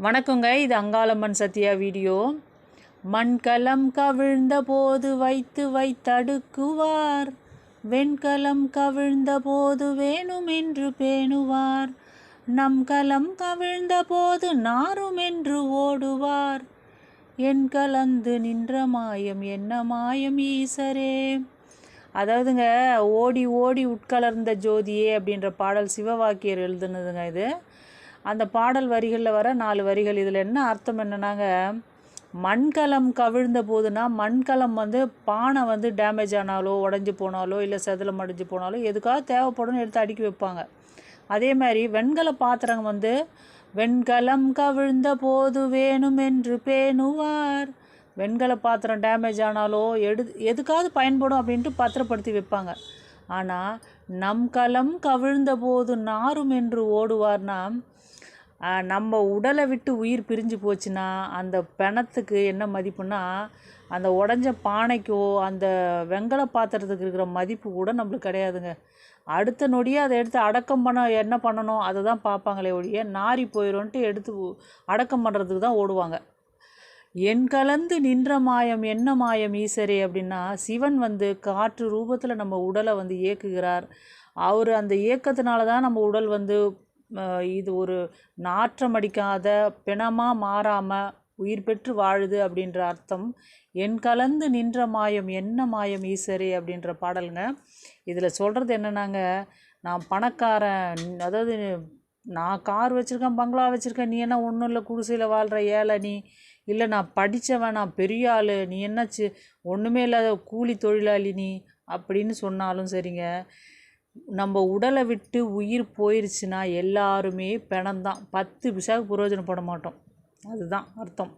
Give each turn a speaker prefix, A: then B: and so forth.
A: வணக்கங்க இது அங்காளம்மன் சத்யா வீடியோ. மண்கலம் கவிழ்ந்த போது வைத்து வைத்தடுக்குவார். வெண்கலம் கவிழ்ந்த போது வேணுமென்று பேணுவார். நம் கலம் கவிழ்ந்த போது நாருமென்று ஓடுவார். என் கலந்து நின்ற மாயம் என்ன மாயம் ஈசரே. அதாவதுங்க ஓடி ஓடி உட்கலர்ந்த ஜோதியே அப்படின்ற பாடல் சிவவாக்கியர் எழுதுனதுங்க இது. அந்த பாடல் வரிகளில் வர நாலு வரிகள் இதில் என்ன அர்த்தம் என்னன்னாங்க மண்கலம் கவிழ்ந்த போதுனா மண்கலம் வந்து பானை வந்து டேமேஜ் ஆனாலோ உடஞ்சி போனாலோ இல்லை செதிலம் அடிஞ்சு போனாலோ எதுக்காக தேவைப்படும் எடுத்து அடுக்கி வைப்பாங்க. அதே மாதிரி வெண்கல பாத்திரங்க வந்து வெண்கலம் கவிழ்ந்த போது வேணும் என்று பேணுவார். வெண்கல பாத்திரம் டேமேஜ் ஆனாலோ எடு எதுக்காவது பயன்படும் அப்படின்ட்டு பத்திரப்படுத்தி வைப்பாங்க. ஆனால் நம் கலம் கவிழ்ந்த போது நாரும் என்று ஓடுவார்னா நம்ம உடலை விட்டு உயிர் பிரிஞ்சு போச்சுன்னா அந்த பிணத்துக்கு என்ன மதிப்புன்னா அந்த உடஞ்ச பானைக்கோ அந்த வெண்கல பாத்திரத்துக்கு இருக்கிற மதிப்பு கூட நம்மளுக்கு கிடையாதுங்க. அடுத்த நொடியே அதை எடுத்து அடக்கம் பண்ண என்ன பண்ணணும் அதை தான் பார்ப்பாங்களே ஒழிய நாரி போயிடும்ன்ட்டு எடுத்து அடக்கம் பண்ணுறதுக்கு தான் ஓடுவாங்க. என் கலந்து நின்ற மாயம் என்ன மாயம் ஈசரே அப்படின்னா சிவன் வந்து காற்று ரூபத்தில் நம்ம உடலை வந்து இயக்குகிறார். அவர் அந்த இயக்கத்தினால தான் நம்ம உடல் வந்து இது ஒரு நாற்றம் அடிக்காத பிணமாக மாறாமல் உயிர் பெற்று வாழுது அப்படின்ற அர்த்தம். என் கலந்து நின்ற மாயம் என்ன மாயம் ஈசரே அப்படின்ற பாடலுங்க. இதில் சொல்கிறது என்னன்னாங்க நான் பணக்காரன் அதாவது நான் கார் வச்சுருக்கேன் பங்களா வச்சுருக்கேன் நீ என்ன ஒன்றும் இல்லை குடிசையில் வாழ்கிற ஏழை நீ. இல்லை நான் படித்தவன் நான் பெரிய ஆள் நீ என்னாச்சு ஒன்றுமே இல்லாத கூலி தொழிலாளி நீ. அப்படின்னு சொன்னாலும் சரிங்க. நம்ம உடலை விட்டு உயிர் போயிருச்சுன்னா எல்லாருமே பிணம்தான். பத்து பிசாவுக்கு பிரயோஜனப்பட மாட்டோம். அதுதான் அர்த்தம்.